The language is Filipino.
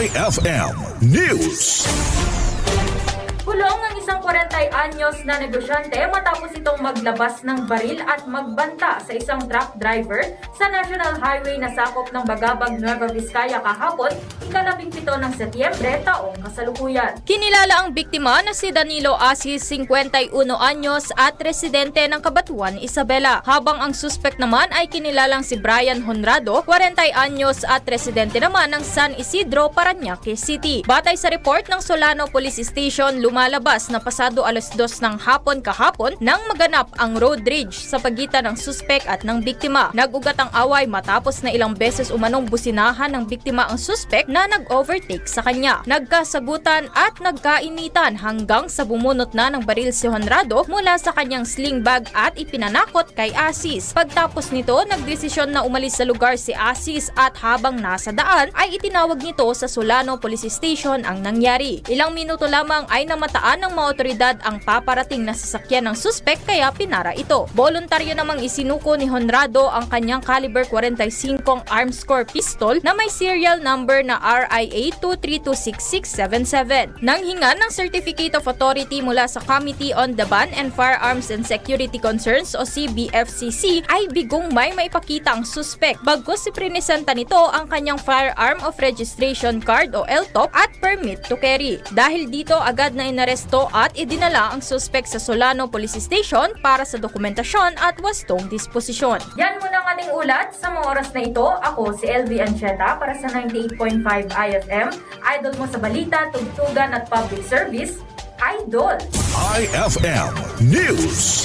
IFM News. Kulong ang isang 40 anyos na negosyante matapos itong maglabas ng baril at magbanta sa isang truck driver sa National Highway na sakop ng Bagabag, Nueva Vizcaya kahapon, ikalabing pito ng Setyembre taong kasalukuyan. Kinilala ang biktima na si Danilo Asis, 51 anyos at residente ng Kabatuan, Isabela. Habang ang suspect naman ay kinilalang si Brian Honrado, 40 anyos at residente naman ng San Isidro, Paranaque City. Batay sa report ng Solano Police Station, lumalabas na pasado alas dos ng hapon kahapon nang maganap ang road rage sa pagitan ng suspect at ng biktima. Nagugat ang away matapos na ilang beses umanong businahan ng biktima ang suspect na nag-overtake sa kanya. Nagkasagutan at nagkainitan hanggang sa bumunot na ng baril si Honrado mula sa kanyang sling bag at ipinanakot kay Asis. Pagtapos nito, nagdesisyon na umalis sa lugar si Asis at habang nasa daan ay itinawag nito sa Solano Police Station ang nangyari. Ilang minuto lamang ay namataan ng mga otoridad ang paparating na sasakyan ng suspect kaya pinara ito. Voluntaryo namang isinuko ni Honrado ang kanyang caliber 45 arms core pistol na may serial number na RIA 2326677. Nang hinga ng Certificate of Authority mula sa Committee on the Ban and Firearms and Security Concerns o CBFCC ay bigong may maipakita ang suspect. Bagkus si prinisenta nito ang kanyang Firearm of Registration Card o LTOC at Permit to Carry. Dahil dito agad na inaresto at idinala ang suspect sa Solano Police Station para sa dokumentasyon at wastong disposisyon. Yan muna ang ating ulat sa mga oras na ito. Ako si LV Ancheta para sa 98.5 IFM. Idol mo sa balita, tugtugan at public service. Idol! IFM News.